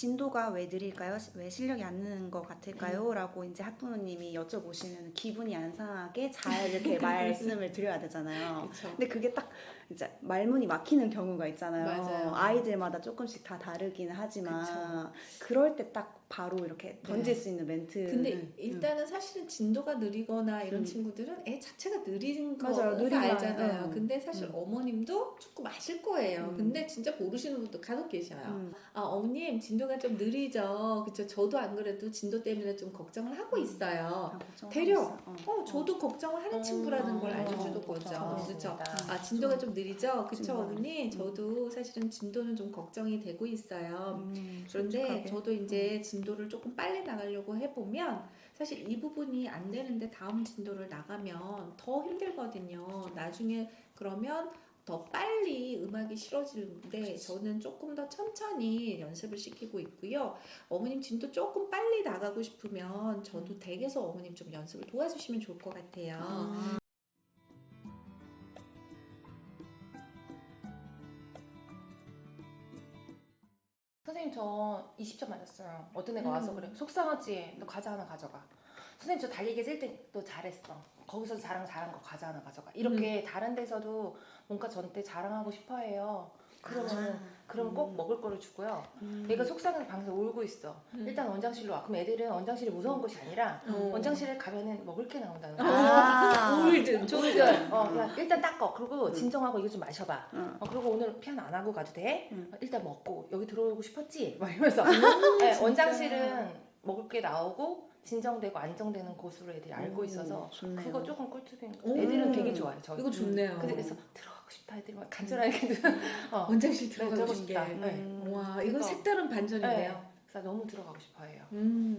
진도가 왜 느릴까요? 왜 실력이 안 느는 것 같을까요? 라고 이제 학부모님이 여쭤보시면 기분이 안 상하게 잘 이렇게 말씀을 드려야 되잖아요. 그렇죠. 근데 그게 딱 이제 말문이 막히는 경우가 있잖아요. 맞아요. 아이들마다 조금씩 다 다르긴 하지만 그럴때 딱 바로 이렇게 던질 수 있는 멘트. 근데 음. 일단은 사실은 진도가 느리거나 이런 음. 친구들은 애 자체가 느린 거 맞아요. 느리면, 알잖아요. 음. 근데 사실 음. 어머님도 조금 아실 거예요. 음. 근데 진짜 모르시는 분도 간혹 계셔요. 음. 아, 어머님 진도가 좀 느리죠. 그쵸? 저도 안 그래도 진도 때문에 좀 걱정을 하고 있어요. 아, 대려. 있어요. 어. 어, 저도 걱정을 하는 음, 친구라는 걸 어, 알려주는 어, 거죠. 그렇죠. 아, 진도가 좀 느리죠? 그쵸. 어머니? 음. 저도 사실은 진도는 좀 걱정이 되고 있어요. 음, 그런데 솔직하게. 저도 이제 진도를 조금 빨리 나가려고 해보면 사실 이 부분이 안 되는데 다음 진도를 나가면 더 힘들거든요. 나중에 그러면 더 빨리 음악이 싫어지는데 저는 조금 더 천천히 연습을 시키고 있고요. 어머님 진도 조금 빨리 나가고 싶으면 저도 댁에서 어머님 좀 연습을 도와주시면 좋을 것 같아요. 아. 저 20점 맞았어요. 어떤 애가 음. 와서 그래. 속상하지? 너 과자 하나 가져가. 선생님 저 달리기 쓸때너 잘했어. 거기서 자랑 잘한 거 과자 하나 가져가. 이렇게 다른 데서도 뭔가 저한테 자랑하고 싶어해요. 그러면 그럼 꼭 음. 먹을 거를 주고요. 음. 얘가 속상해서 방에서 울고 있어. 음. 일단 원장실로 와. 그럼 애들은 원장실이 무서운 곳이 아니라 어. 원장실에 가면은 먹을 게 나온다는 거야. 아. 울든 조금 어, 야, 일단 닦어. 그리고 진정하고 이거 좀 마셔봐. 응. 어, 그리고 오늘 피아노 안 하고 가도 돼? 응. 어, 일단 먹고 여기 들어오고 싶었지? 막 이러면서 네, 아. 원장실은 먹을 게 나오고 진정되고 안정되는 곳으로 애들이 알고 오, 있어서 좋네요. 그거 조금 꿀팁인 거 오. 애들은 되게 좋아해요. 저희. 이거 좋네요. 그래서 들어 가고 싶다 애들이 막 간절하게 어. 원장실 네, 들어가고. 싶다. 네. 음. 와, 이건 색다른 반전이네요. 네. 그래서 너무 들어가고 싶어해요.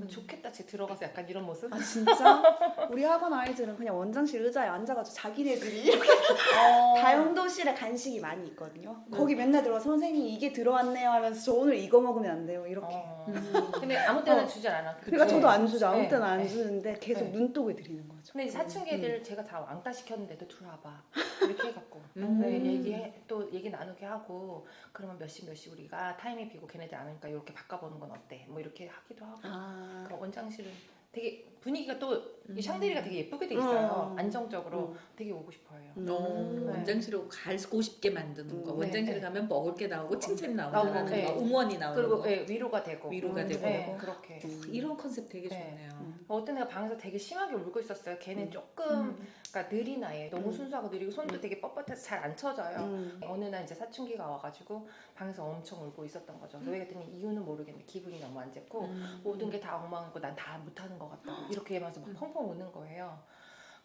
음. 좋겠다. 쟤 들어가서 약간 이런 모습. 아 진짜? 우리 학원 아이들은 그냥 원장실 의자에 앉아가지고 자기네들이 이렇게 어. 다용도실에 간식이 많이 있거든요. 거기 맨날 들어가 선생님 이게 들어왔네요 하면서 저 오늘 이거 먹으면 안 돼요 이렇게. 어. 음. 근데 아무 때나 어. 주질 않아. 그러니까? 저도 안 주죠. 아무 네, 때나 안 네. 주는데 계속 네. 눈독을 들이는 거죠. 근데 사춘기 애들 제가 다 왕따 시켰는데도 들어와봐 이렇게 해갖고 음. 네, 얘기해 또 얘기 나누게 하고 그러면 몇 시 몇 시 우리가 타임이 비고 걔네들 안 오니까 이렇게 바꿔보는 건 어때 뭐 이렇게 하기도 하고 아. 그 원장실은 되게 분위기가 또 음. 이 샹들이가 되게 예쁘게 돼 있어요 음. 안정적으로 음. 되게 오고 싶어요 음. 어, 네. 원장실로 가고 싶게 만드는 거. 음, 원장실에 네, 네. 가면 먹을 게 나오고 칭찬이 나오고, 나오는 네. 거, 응원이 나오는 그리고 거. 예, 위로가 되고 위로가 음, 되고. 네, 그렇게 음. 이런 컨셉 되게 네. 좋네요. 음. 어떤 애가 방에서 되게 심하게 울고 있었어요 걔는 음. 조금 음. 그러니까 느린 아이예요 너무 음. 순수하고 느리고 손도 음. 되게 뻣뻣해서 잘 안 쳐져요 음. 어느 날 이제 사춘기가 와가지고 방에서 엄청 울고 있었던 거죠. 왜 그랬더니 이유는 모르겠는데 기분이 너무 안 좋고 음. 모든 게 다 엉망이고 난 다 못하는 것 같다고 이렇게 하면서 막 음. 펑펑 우는 거예요.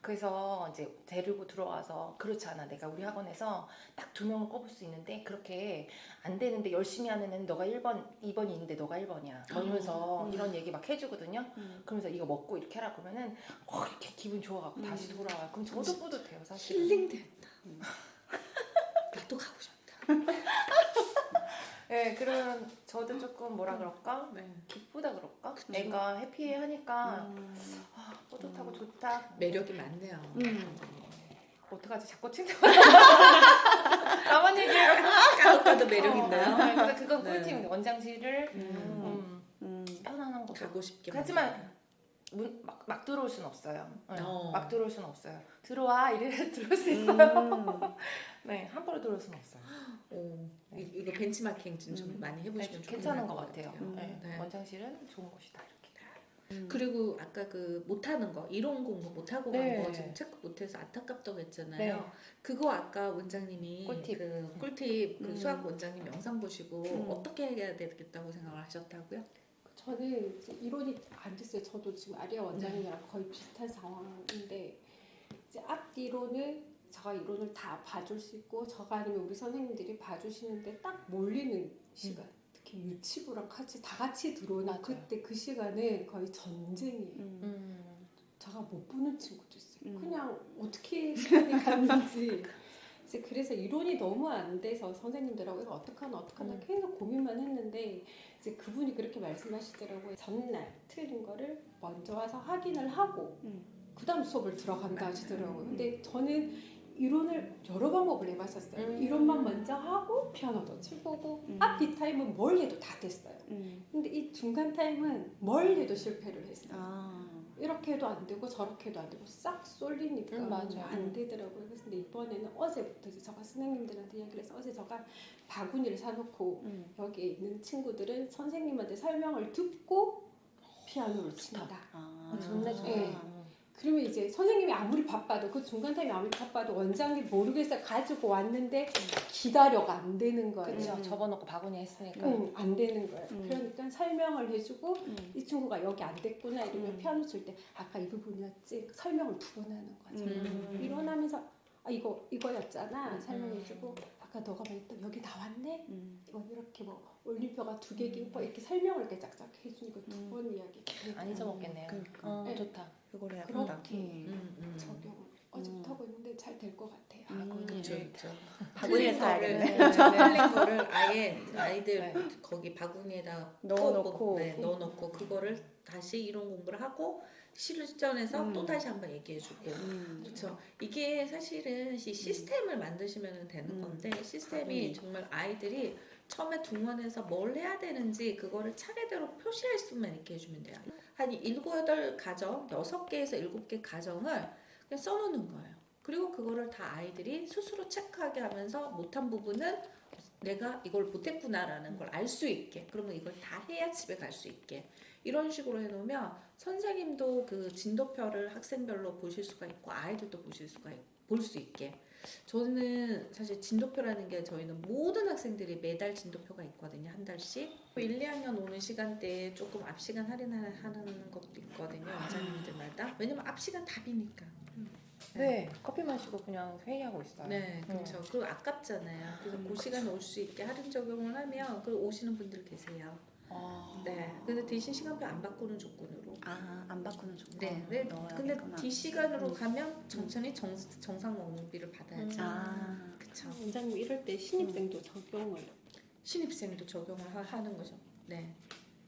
그래서 이제 데리고 들어와서 그렇지 않아 내가 우리 학원에서 딱 두 명을 꼽을 수 있는데 그렇게 안 되는데 열심히 하는 애는 너가 1번, 2번이 있는데 너가 1번이야. 뭐 이러면서 음. 이런 얘기 막 해주거든요. 음. 그러면서 이거 먹고 이렇게 하라 그러면은 어, 이렇게 기분 좋아갖고 음. 다시 돌아와요. 그럼 저도 뿌듯해요 사실. 힐링 된다. 음. 나도 가고 싶다. 네, 그런 저도 조금 뭐라 그럴까? 네. 기쁘다 그럴까? 애가 해피하니까 음. 아, 뿌듯하고 음. 좋다. 매력이 많네요. 음. 어떡하지? 자꾸 칭찬. 나만 얘기해요. 까도 매력인데요. 어, 네, 근데 그건 네. 꿀팁인데 원장실을 음. 음, 음. 편안한 거. 가고 싶게. 하지만. 문, 막, 막 들어올 순 없어요. 네, 어. 막 들어올 순 없어요. 들어와 이래 들어올 수 있어요. 음. 네, 함부로 들어올 순 없어요. 오, 이- 이거 벤치마킹 좀, 좀 음. 많이 네, 해보시면 좋을 괜찮은 것것 같아요. 음. 네, 네. 원장실은 좋은 곳이다 이렇게. 음. 그리고 아까 그 못하는 거 이론 공부 못하고 네. 간거 지금 체크 못해서 안타깝다고 했잖아요. 네. 그거 아까 원장님이 꿀팁. 그 꿀팁 그 음. 수학 원장님 영상 보시고 음. 어떻게 해야 되겠다고 생각을 하셨다고요? 저는 이제 이론이 안 됐어요. 저도 지금 아리아 원장님이랑 거의 비슷한 상황인데 이제 앞 이론을 제가 이론을 다 봐줄 수 있고 저가 아니면 우리 선생님들이 봐주시는데 딱 몰리는 시간. 특히 유치부랑 같이 다 같이 맞아요. 그때 그 시간은 거의 전쟁이에요. 음. 음. 제가 못 보는 친구도 있어요. 음. 그냥 어떻게 시간이 갔는지. 이제 그래서 이론이 너무 안 돼서 선생님들하고 이거 어떡하나 어떡하나 음. 계속 고민만 했는데 이제 그분이 그렇게 말씀하시더라고요. 전날 틀린 거를 먼저 와서 확인을 하고 음. 그다음 수업을 들어간다 하시더라고요. 근데 저는 이론을 여러 방법을 해봤었어요. 음. 이론만 먼저 하고 피아노도 쳐보고 음. 앞 뒷타임은 뭘 해도 다 됐어요. 음. 근데 이 중간 타임은 뭘 해도 실패를 했어요. 아. 이렇게 해도 안 되고 저렇게 해도 안 되고 싹 쏠리니까 음. 안 되더라고요. 그래서 근데 이번에는 어제부터 이제 제가 선생님들한테 이야기를 해서 어제 제가 바구니를 사놓고 음. 여기에 있는 친구들은 선생님한테 설명을 듣고 피아노를 친다. 아. 좋네 좋네. 네. 그러면 이제 선생님이 아무리 바빠도 그 중간 타임이 아무리 바빠도 원장님 모르겠어 가지고 왔는데 기다려가 안 되는 거예요. 그렇죠. 음. 접어놓고 바구니 했으니까. 응, 안 되는 거예요. 음. 그러니까 설명을 해주고 음. 이 친구가 여기 안 됐구나 이러면 음. 피아노 칠 때 아까 이 부분이었지 설명을 두 번 하는 거죠. 음. 일어나면서 아 이거 이거였잖아 음. 설명해주고 아까 너가 말했던 여기 나왔네 음. 이건 이렇게 뭐 올림표가 두개 끼고 이렇게 설명을 이렇게 짝짝 해주니까 두 음. 번 이야기 안 잊어먹겠네요. 그러니까. 어, 네. 좋다. 그걸 해야겠다. 그렇게 음, 음. 적용을 어제부터 하고 있는데 잘 될 것 같아요. 음. 그렇죠, 그렇죠. 바구니를 틀린 사야겠네. 거를, 틀린 거를 아예 아이들 네. 거기 바구니에다 넣어놓고. 네, 넣어놓고 그거를 다시 이론 공부를 하고 실전에서 음. 또 다시 한번 얘기해주고 음. 그렇죠. 이게 사실은 이 시스템을 만드시면 되는 음. 건데 시스템이 음. 정말 아이들이 처음에 등원해서 뭘 해야 되는지 그거를 차례대로 표시할 수만 있게 해주면 돼요. 한 일곱 여덟 가정, 여섯 개에서 일곱 개 가정을 그냥 써놓는 거예요. 그리고 그거를 다 아이들이 스스로 체크하게 하면서 못한 부분은 내가 이걸 못했구나라는 걸 알 수 있게 그러면 이걸 다 해야 집에 갈 수 있게. 이런 식으로 해놓으면 선생님도 그 진도표를 학생별로 보실 수가 있고 아이들도 보실 수가 볼 수 있게. 저는 사실 진도표라는 게 저희는 모든 학생들이 매달 진도표가 있거든요 한 달씩. 1, 2학년 오는 시간대에 조금 앞 시간 할인하는 것도 있거든요 원장님들마다. 왜냐면 앞 시간 답이니까 네, 커피 마시고 그냥 회의하고 있어요. 네, 그렇죠. 그리고 아깝잖아요. 그래서 그 시간에 올 수 있게 할인 적용을 하면 그 오시는 분들 계세요. 아, 네. 근데 대신 시간표 안 바꾸는 조건으로. 아, 안 바꾸는 조건. 네. 네. 근데 넣어야겠구나. D 시간으로 가면 천천히 정, 정상 업무비를 받아야죠. 아. 그렇죠. 원장님 이럴 때 신입생도 적용을 신입생도 적용을 하, 하는 거죠. 네.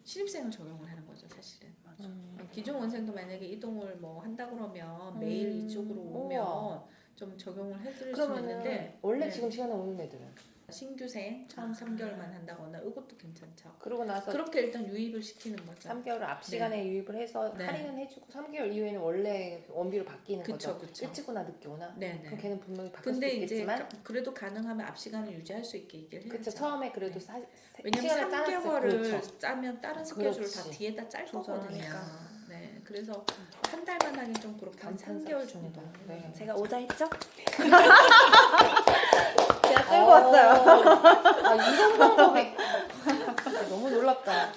신입생을 적용을 하는 거죠, 사실은. 음. 기존 원생도 만약에 이동을 뭐 한다 그러면 음. 매일 이쪽으로 오면 우와. 좀 적용을 해드릴 수 그러면은 있는데 원래 네. 지금 시간에 오는 애들은 신규생 처음 아. 3개월만 한다거나 이것도 괜찮죠. 그러고 나서 그렇게 일단 유입을 시키는 거죠. 3개월 앞 시간에 유입을 해서 네. 할인은 해주고 3개월 이후에는 원래 원비로 바뀌는 그쵸, 거죠. 그쵸. 일찍 오나 늦게 오나. 네네. 그럼 걔는 분명히 바뀔 근데 수 이제 있겠지만. 가- 그래도 가능하면 앞 시간을 유지할 수 있게 얘기를 해야죠. 그쵸 처음에 그래도 네. 사, 세- 왜냐면 시간을 짜놨을 3개월을 그렇죠. 짜면 다른 스케줄을 다 그렇지. 뒤에다 짤 거거든요. 조절하니까. 네, 그래서 한 달만 하긴 좀 그렇고 한 감탄사 3개월 중이다. 정도. 네. 제가 오자 했죠? 제가 끌고 왔어요. 아 이런 방법이 너무 놀랍다.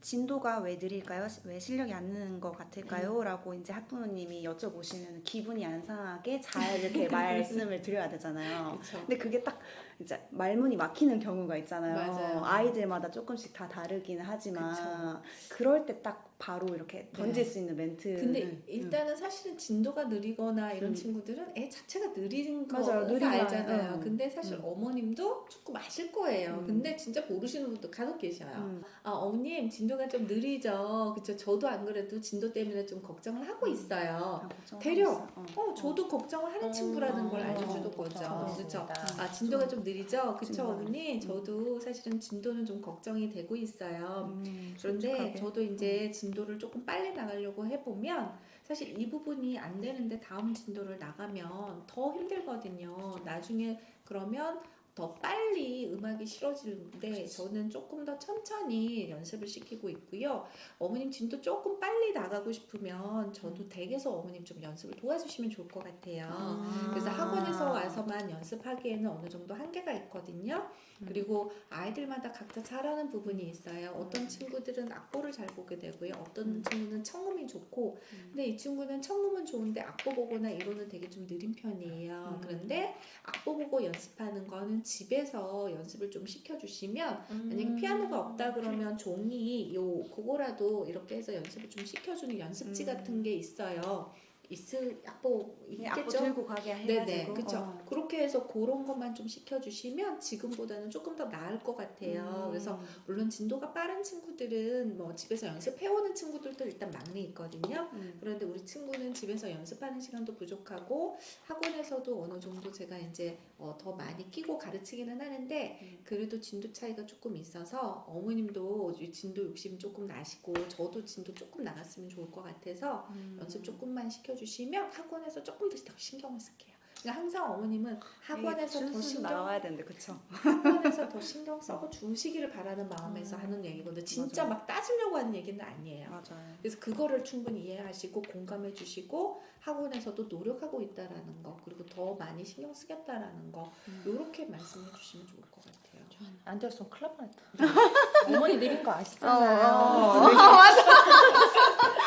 진도가 왜 느릴까요? 왜 실력이 안 느는 것 같을까요? 라고 이제 학부모님이 여쭤보시면 기분이 안 상하게 잘 이렇게 말씀을 드려야 되잖아요. 그렇죠. 근데 그게 딱 이제 말문이 막히는 경우가 있잖아요. 맞아요. 아이들마다 조금씩 다 다르긴 하지만 그럴 때 딱 바로 이렇게 던질 수 있는 멘트. 근데 일단은 사실은 진도가 느리거나 이런 음. 친구들은 애 자체가 느린 거 맞아요. 느린 거 알잖아요. 알아요. 근데 사실 음. 어머님도 조금 아실 거예요. 음. 근데 진짜 모르시는 분도 간혹 계셔요. 음. 아 어머님 진도가 좀 느리죠. 그쵸? 저도 안 그래도 진도 때문에 좀 걱정을 하고 있어요. 아. 있어. 어. 어, 저도 걱정을 하는 친구라는 걸 어, 알려주는 어, 거죠. 그렇죠. 아 진도가 좀 느리죠. 그쵸 어머니? 음. 저도 사실은 진도는 좀 걱정이 되고 있어요. 음, 그런데. 저도 이제 진도를 조금 빨리 나가려고 해보면 사실 이 부분이 안 되는데 다음 진도를 나가면 더 힘들거든요. 나중에 그러면 더 빨리 음악이 싫어지는데 저는 조금 더 천천히 연습을 시키고 있고요. 어머님 진도 조금 빨리 나가고 싶으면 저도 댁에서 어머님 좀 연습을 도와주시면 좋을 것 같아요. 아. 그래서 학원에서 와서만 연습하기에는 어느 정도 한계가 있거든요. 음. 그리고 아이들마다 각자 잘하는 부분이 있어요. 어떤 친구들은 악보를 잘 보게 되고요. 어떤 음. 친구는 청음이 좋고, 음. 근데 이 친구는 청음은 좋은데 악보 보거나 이론은 되게 좀 느린 편이에요. 음. 그런데 악보 보고 연습하는 거는 집에서 연습을 좀 시켜주시면 음. 만약에 피아노가 없다 그러면 종이 요 그거라도 이렇게 해서 연습을 좀 시켜주는 연습지 음. 같은 게 있어요. 있을 악보 네, 악보 있겠죠. 들고 가게 네네, 해가지고. 그렇죠. 어. 그렇게 해서 그런 것만 좀 시켜주시면 지금보다는 조금 더 나을 것 같아요. 음. 그래서 물론 진도가 빠른 친구들은 뭐 집에서 연습해오는 친구들도 일단 막내 있거든요. 음. 그런데 우리 친구는 집에서 연습하는 시간도 부족하고 학원에서도 어느 정도 제가 이제 어, 더 많이 끼고 가르치기는 하는데 음. 그래도 진도 차이가 조금 있어서 어머님도 이 진도 욕심 조금 나시고 저도 진도 조금 나갔으면 좋을 것 같아서 음. 연습 조금만 시켜주 시면 학원에서 조금 더 신경을 쓸게요. 그러니까 항상 어머님은 학원에서 더 순수 신경 나와야 되는데 그쵸? 학원에서 더 신경 써고 주시기를 바라는 마음에서 음. 하는 얘기거든요. 진짜 맞아요. 막 따지려고 하는 얘기는 아니에요. 맞아요. 그래서 그거를 충분히 이해하시고 공감해 주시고 학원에서도 노력하고 있다라는 거 그리고 더 많이 신경 쓰겠다라는 거 이렇게 말씀해 주시면 좋을 것 같아요. 안 들었으면 큰일 날 뻔했다. 어머니 내린 거 아시잖아요. 어, 아, 근데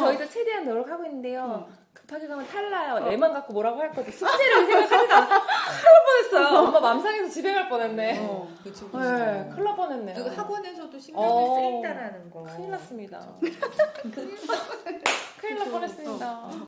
저희도 최대한 노력하고 있는데요. 급하게 가면 탈라요. 애만 갖고 뭐라고 할 거지. 숙제를 생각하지도 않고 큰일 날 뻔했어요. 엄마 맘상에서 집에 갈 뻔했네. 어. 그렇죠. 네, 큰일 날 뻔했네요. 그리고 학원에서도 신경을 어. 쓰인다라는 거. 큰일 났습니다. 큰일 날 뻔했습니다.